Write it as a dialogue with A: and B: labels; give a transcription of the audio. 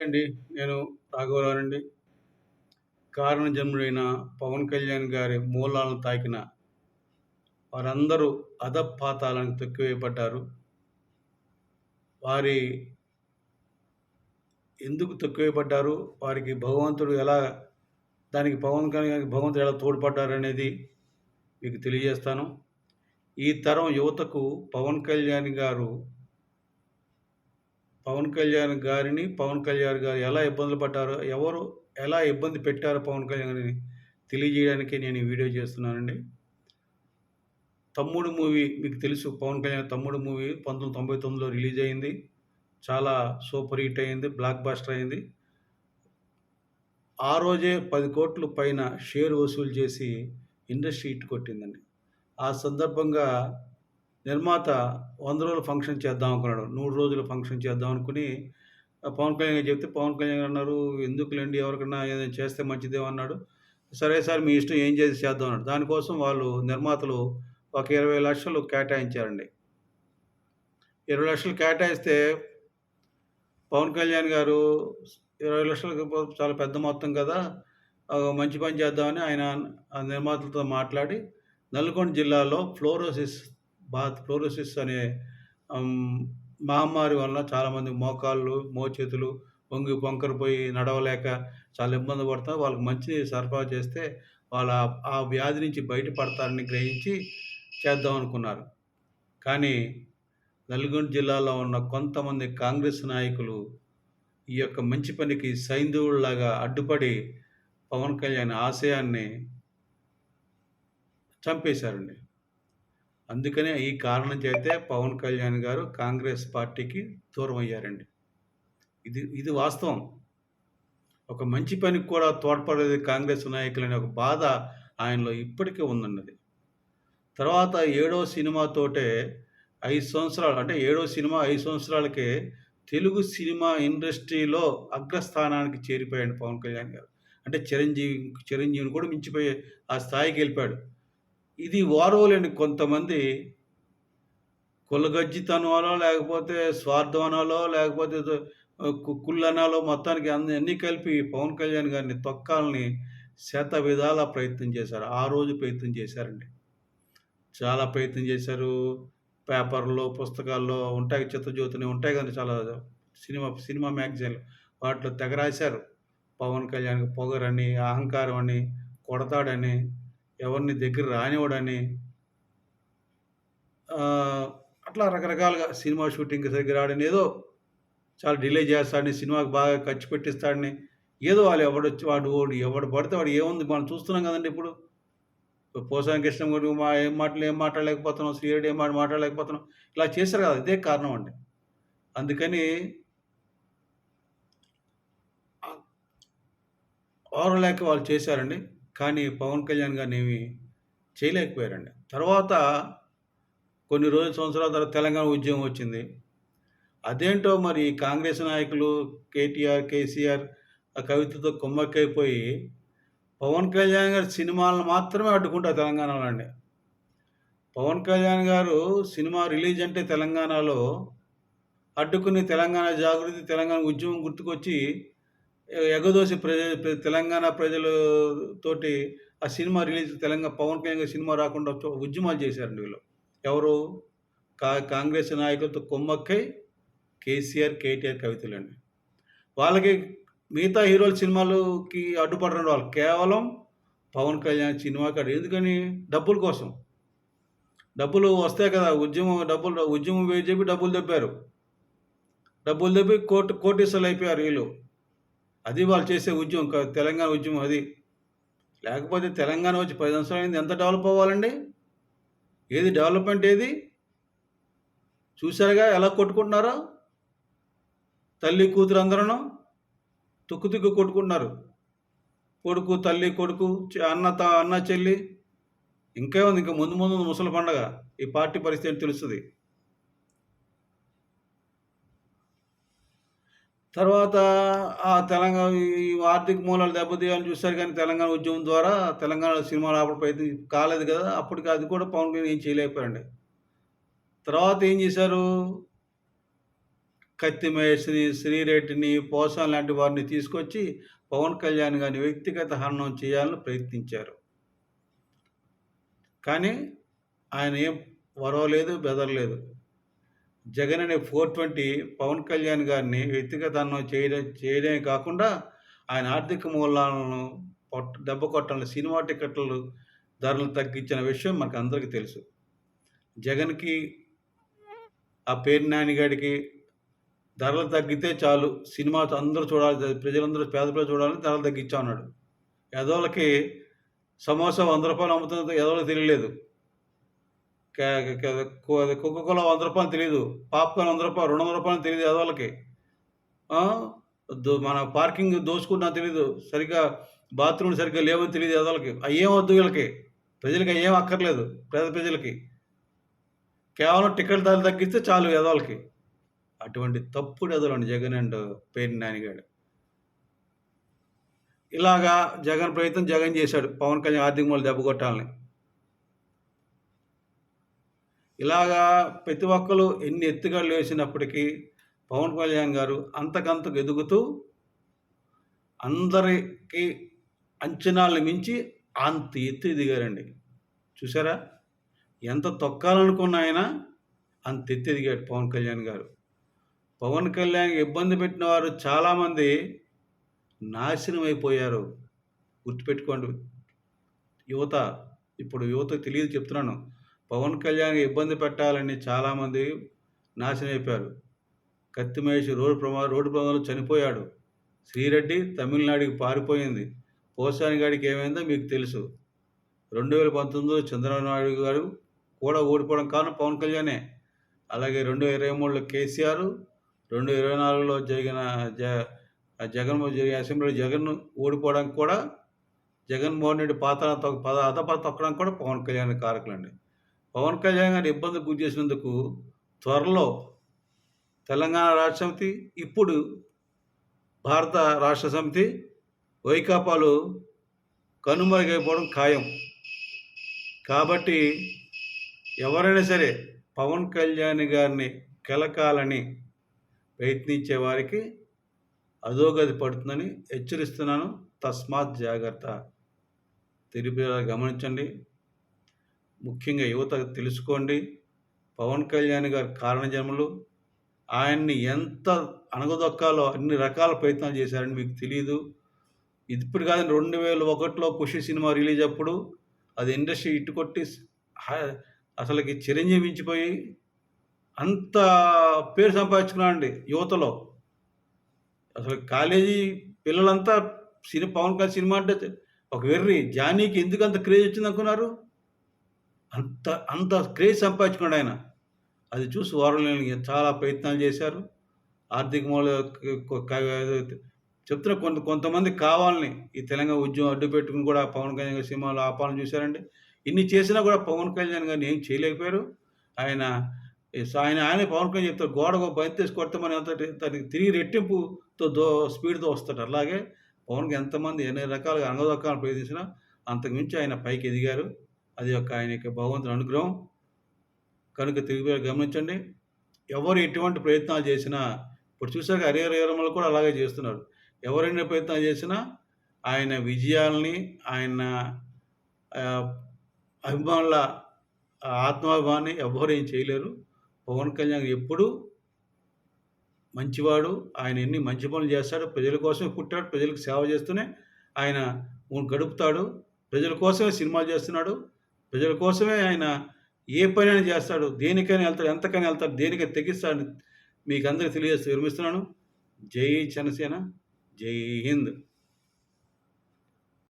A: అండి. నేను రాఘవరావునండి. కారణ జన్ముడైన పవన్ కళ్యాణ్ గారి మూలాలను తాకిన వారందరూ అధపాతాలను తొక్కివేయబడ్డారు. వారి ఎందుకు తొక్కివేయబడ్డారు? వారికి భగవంతుడు ఎలా దానికి పవన్ కళ్యాణ్ భగవంతుడు ఎలా తోడ్పడ్డారు అనేది మీకు తెలియజేస్తాను. ఈ తరం యువతకు పవన్ కళ్యాణ్ గారు పవన్ కళ్యాణ్ గారిని, పవన్ కళ్యాణ్ గారు ఎలా ఇబ్బందులు పడ్డారో, ఎవరు ఎలా ఇబ్బంది పెట్టారో పవన్ కళ్యాణ్ గారిని తెలియజేయడానికి నేను ఈ వీడియో చేస్తున్నానండి. 'తమ్ముడు' మూవీ మీకు తెలుసు. పవన్ కళ్యాణ్ 'తమ్ముడు' మూవీ 1999లో రిలీజ్ అయింది. చాలా సూపర్ హిట్ అయింది. బ్లాక్ బస్టర్ అయింది. ఆ రోజే పది కోట్ల పైన షేర్ వసూలు చేసి ఇండస్ట్రీ హిట్ కొట్టిందండి. ఆ సందర్భంగా నిర్మాత వంద రోజులు ఫంక్షన్ చేద్దాం అనుకున్నాడు. నూరు రోజులు ఫంక్షన్ చేద్దాం అనుకుని పవన్ కళ్యాణ్ గారికి చెప్తే పవన్ కళ్యాణ్ గారు అన్నారు, ఎందుకులేండి ఎవరికైనా ఏదైనా చేస్తే మంచిదేమో" అన్నాడు. "సరే సార్ మీ ఇష్టం ఏం చేసి చేద్దాం" అన్నాడు. దానికోసం వాళ్ళు నిర్మాతలు ఒక ఇరవై లక్షలు కేటాయించారండి. ఇరవై లక్షలు కేటాయిస్తే పవన్ కళ్యాణ్ గారు ఇరవై లక్షలకు చాలా పెద్ద మొత్తం కదా! మంచి పని చేద్దామని ఆయన ఆ నిర్మాతలతో మాట్లాడి నల్గొండ జిల్లాలో ఫ్లోరోసిస్ బాత్ ఫ్లోరోసిస్ అనే మహమ్మారి వలన చాలామంది మోకాళ్ళు, మోచేతులు వంగి పొంకరిపోయి నడవలేక చాలా ఇబ్బంది పడతారు వాళ్ళకి మంచి సరఫరా చేస్తే వాళ్ళ ఆ వ్యాధి నుంచి బయటపడతారని గ్రహించి చేద్దాం అనుకున్నారు. కానీ నల్గొండ జిల్లాలో ఉన్న కొంతమంది కాంగ్రెస్ నాయకులు ఈ యొక్క మంచి పనికి సైంధవుల్లాగా అడ్డుపడి పవన్ కళ్యాణ్ ఆశయాన్ని చంపేశారండి. అందుకనే ఈ కారణం చేతే పవన్ కళ్యాణ్ గారు కాంగ్రెస్ పార్టీకి దూరం అయ్యారండి. ఇది ఇది వాస్తవం. ఒక మంచి పనికి కూడా తోడ్పడేది కాంగ్రెస్ నాయకులనే ఒక బాధ ఆయనలో ఇప్పటికే ఉందన్నది. తర్వాత ఏడో సినిమాతోటే ఐదు సంవత్సరాలు అంటే ఏడో సినిమా ఐదు సంవత్సరాలకే తెలుగు సినిమా ఇండస్ట్రీలో అగ్రస్థానానికి చేరిపోయాడు పవన్ కళ్యాణ్ గారు. అంటే చిరంజీవి చిరంజీవిని కూడా మించిపోయే ఆ స్థాయికి వెళ్ళిపోయాడు ఇది ఓర్వలేని కొంతమంది కులగజ్జితనమనో, లేకపోతే స్వార్థం అనాలో, లేకపోతే కు కుళ్ళనాలో మొత్తానికి అన్ని అన్నీ కలిపి పవన్ కళ్యాణ్ గారిని తొక్కాలని శత విధాలా ప్రయత్నం చేశారు. ఆ రోజు ప్రయత్నం చేశారండి. చాలా ప్రయత్నం చేశారు. పేపర్‌లో, పుస్తకాల్లో ఉంటాయి చిత్తజ్యోతిని ఉంటాయి కానీ చాలా సినిమా సినిమా మ్యాగజైన్‌లు వాటిలో తెగ రాశారు. పవన్ కళ్యాణ్‌కి పొగరని, అహంకారం అని, కొడతాడని, ఎవరిని దగ్గర రానివ్వడని. అట్లా రకరకాలుగా సినిమా షూటింగ్ సరిగ్గా రాడని, ఏదో చాలా డిలే చేస్తాడని, సినిమాకి బాగా ఖర్చు పెట్టిస్తాడని, ఏదో వాళ్ళు ఎవడొచ్చి వాడు ఓడి ఎవడు పడితే వాడు ఏముంది మనం చూస్తున్నాం కదండీ ఇప్పుడు. పోసాని కృష్ణ గారు మా ఏం మాటలు ఏం మాట్లాడలేకపోతున్నాం, శ్రీరెడ్డి ఏం మాట మాట్లాడలేకపోతున్నాం. ఇలా చేశారు కదా! ఇదే కారణం అండి. అందుకని ఆహ్, ఓర్వలేక వాళ్ళు చేశారండి. కానీ పవన్ కళ్యాణ్ గారినేమి చేయలేకపోయారండి. తర్వాత కొన్ని రోజుల సంవత్సరాల తర్వాత తెలంగాణ ఉద్యమం వచ్చింది. అదేంటో మరి కాంగ్రెస్ నాయకులు కేటీఆర్, కేసీఆర్ ఆ కవితతో కుమ్మక్కైపోయి పవన్ కళ్యాణ్ గారి సినిమాలను మాత్రమే అడ్డుకుంటారు తెలంగాణలో అండి. పవన్ కళ్యాణ్ గారు సినిమా రిలీజ్ అంటే తెలంగాణలో అడ్డుకుని తెలంగాణ జాగృతి, తెలంగాణ ఉద్యమం గుర్తుకొచ్చి ఎగదోసి ప్రజ తెలంగాణ ప్రజలు తోటి ఆ cinema release Telangana Pawan Kalyan cinema రాకుండా ఉద్యమాలు చేశారండి వీళ్ళు. ఎవరు? కా కాంగ్రెస్ నాయకులతో కుమ్మక్కై కేసీఆర్, కేటీఆర్ కవితలండి. వాళ్ళకి మిగతా హీరోల సినిమాలకి అడ్డుపడడం వాళ్ళు. కేవలం పవన్ కళ్యాణ్ సినిమాకి అడ్డు ఎందుకని? డబ్బుల కోసం. డబ్బులు వస్తాయి కదా! ఉద్యమం డబ్బులు ఉద్యమం వేసి చెప్పి డబ్బులు దెబ్బారు డబ్బులు దెబ్బి కోటి కోటీశ్వరులయిపోయారు వీళ్ళు అది వాళ్ళు చేసే ఉద్యమం తెలంగాణ ఉద్యమం అది. లేకపోతే తెలంగాణ వచ్చి పది సంవత్సరాలు అయింది ఎంత డెవలప్ అవ్వాలండి? ఏది డెవలప్‌మెంట్ ఏది? చూసారుగా ఎలా కొట్టుకుంటున్నారో? తల్లి, కూతురు అందరూ తుక్కు తుక్కు కొట్టుకుంటున్నారు. కొడుకు, తల్లి, కొడుకు, అన్న త అన్న, చెల్లి. ఇంకేముంది ఇంక ముందు ముందు ముసలి పండగ. ఈ పార్టీ పరిస్థితి తెలుస్తుంది తర్వాత ఆ తెలంగాణ ఈ ఆర్థిక మూలాలు దెబ్బతీయాలని చూశారు కానీ తెలంగాణ ఉద్యమం ద్వారా తెలంగాణలో సినిమాలు ఆపడం ప్రయత్నం కాలేదు కదా! అప్పటికి అది కూడా పవన్ కళ్యాణ్ ఏం చేయలేకపోయారండి. తర్వాత ఏం చేశారు? కత్తి మహేష్‌ని, శ్రీరెడ్డిని, పోసాని లాంటి వారిని తీసుకొచ్చి పవన్ కళ్యాణ్ గారిని వ్యక్తిగత హరణం చేయాలని ప్రయత్నించారు. కానీ ఆయన ఏం వరవలేదు బెదరలేదు. జగన్ అనే 420 పవన్ కళ్యాణ్ గారిని వ్యక్తిగత చేయడం చేయడమే కాకుండా ఆయన ఆర్థిక మూలాలను పొట్ట దెబ్బ కొట్టాలని సినిమా టికెట్లు ధరలు తగ్గించిన విషయం మనకందరికీ తెలుసు. జగన్‌కి ఆ పేరు నానిగాడికి ధరలు తగ్గితే చాలు సినిమా అందరూ చూడాలి ప్రజలందరూ పేద ప్రజలు చూడాలని ధరలు తగ్గించాం అన్నాడు. సమోసా రూ. 100 అమ్ముతున్నది ఎదవలకి తెలియలేదు. క వంద రూపాయలు తెలియదు కోలా రూ. 100 తెలీదు. పాప్‌కార్న్ వంద రూపాయలు రెండు వందల రూపాయలు తెలియదు అదోళ్ళకి మన పార్కింగ్ దోచుకున్నా తెలియదు సరిగ్గా బాత్రూమ్ సరిగ్గా లేవని తెలియదు అదోళ్ళకి అయ్యేం వద్దు వీళ్ళకి. ప్రజలకి అయ్యేం అక్కర్లేదు. పేద ప్రజలకి. కేవలం టికెట్ ధరలు తగ్గిస్తే చాలు ఎదవలకి. అటువంటి తప్పుడు ఎదవలండి జగన్ అండ్ పేరు నానిగాడు ఇలాగా జగన్ ప్రయత్నం జగన్ చేశాడు. పవన్ కళ్యాణ్ ఆర్థిక మూల దెబ్బ కొట్టాలని. ఇలాగా ప్రతి ఒక్కరు ఎన్ని ఎత్తుగడలు వేసినప్పటికీ పవన్ కళ్యాణ్ గారు అంతకంతకు ఎదుగుతూ అందరికి అంచనాలను మించి అంత ఎత్తు దిగారండి చూసారా? ఎంత తొక్కాలనుకున్న ఆయన అంత ఎత్తు ఎదిగాడు పవన్ కళ్యాణ్ గారు. పవన్ కళ్యాణ్ ఇబ్బంది పెట్టిన వారు చాలామంది నాశనం అయిపోయారు. గుర్తుపెట్టుకోండి. యువత ఇప్పుడు యువతకు తెలియదు చెప్తున్నాను. పవన్ కళ్యాణ్ ఇబ్బంది పెట్టాలని చాలామంది నాశనం అయిపోయారు. కత్తి మహేష్ రోడ్డు ప్రమా రోడ్డు ప్రమాదంలో చనిపోయాడు. శ్రీరెడ్డి తమిళనాడుకి పారిపోయింది. పోసాని గాడికి ఏమైందో మీకు తెలుసు. 2019లో చంద్రబాబు నాయుడు గారు కూడా ఓడిపోవడం కారణం పవన్ కళ్యాణే. అలాగే 2023లో కేసీఆర్, 2024లో జరిగిన జ జగన్ జరిగిన అసెంబ్లీలో జగన్ ఓడిపోవడానికి కూడా జగన్మోహన్ రెడ్డి పాత్ర తొ పద అదపాత తొక్కడానికి కూడా పవన్ కళ్యాణ్ కారకులండి. పవన్ కళ్యాణ్ గారిని ఇబ్బందికి గురి చేసినందుకు త్వరలో తెలంగాణ రాష్ట్ర సమితి, ఇప్పుడు భారత రాష్ట్ర సమితి, వైకాపాలు కనుమరుగైపోవడం ఖాయం. కాబట్టి ఎవరైనా సరే పవన్ కళ్యాణ్ గారిని కెలకాలని ప్రయత్నించే వారికి అధోగతి పడుతుందని హెచ్చరిస్తున్నాను. తస్మాత్ జాగ్రత్త. తెలుగు గమనించండి. ముఖ్యంగా యువత తెలుసుకోండి. పవన్ కళ్యాణ్ గారి కారణజన్మలు. ఆయన్ని ఎంత అణగదొక్కాలో అన్ని రకాల ప్రయత్నాలు చేశారని మీకు తెలియదు ఇప్పుడు కాదండి 2001లో 'ఖుషి' సినిమా రిలీజ్ అప్పుడు అది ఇండస్ట్రీ ఇట్టుకొట్టి అసలుకి అసలకి చిరంజీవి మించిపోయి అంత పేరు సంపాదించుకున్నాడండి యువతలో. అసలు కాలేజీ పిల్లలంతా సిని పవన్ కళ్యాణ్ సినిమా అంటే ఒక వెర్రి. 'జానీకి' ఎందుకంత క్రేజ్ వచ్చిందనుకున్నారు? అంత అంత క్రేజ్ సంపాదించుకున్నాడు ఆయన. అది చూసి వారం చాలా ప్రయత్నాలు చేశారు. ఆర్థిక మూల చెప్తున్న కొంత కొంతమంది కావాలని ఈ తెలంగాణ ఉద్యమం అడ్డు పెట్టుకుని కూడా పవన్ కళ్యాణ్ గారి సినిమాలు ఆపాలని చూశారండి. ఇన్ని చేసినా కూడా పవన్ కళ్యాణ్ గారిని ఏం చేయలేకపోయారు. ఆయన ఆయన ఆయనే పవన్ కళ్యాణ్ చెప్తారు. గోడకు బంతేసి కొడితే కొడతామని అంత దానికి తిరిగి రెట్టింపుతో దో స్పీడ్‌తో వస్తాడు. అలాగే పవన్‌కి ఎంతమంది ఎన్ని రకాలుగా అణగదొక్కాలని ప్రయత్నించినా అంతకుమించి ఆయన పైకి ఎదిగారు. అది యొక్క ఆయన యొక్క భగవంతుని అనుగ్రహం. కనుక తిరిగి గమనించండి. ఎవరు ఎటువంటి ప్రయత్నాలు చేసినా ఇప్పుడు చూసాక హరిహరమలు కూడా అలాగే చేస్తున్నారు. ఎవరైనా ప్రయత్నాలు చేసినా ఆయన విజయాల్ని ఆయన అభిమానుల ఆత్మాభిమాన్ని ఎవ్వరు ఏం చేయలేరు. పవన్ కళ్యాణ్ ఎప్పుడూ మంచివాడు. ఆయన ఎన్ని మంచి పనులు చేస్తాడు. ప్రజల కోసమే పుట్టాడు. ప్రజలకు సేవ చేస్తూనే ఆయన గడుపుతాడు. ప్రజల కోసమే సినిమాలు చేస్తున్నాడు. ప్రజల కోసమే ఆయన ఏ పనైనా చేస్తాడు. దేనికైనా వెళ్తాడు. ఎంతకైనా వెళ్తాడు. దేనికైనా తెగిస్తాడని అందరికీ తెలియజేస్తూ విరమిస్తున్నాను. జై జనసేన. జై హింద్.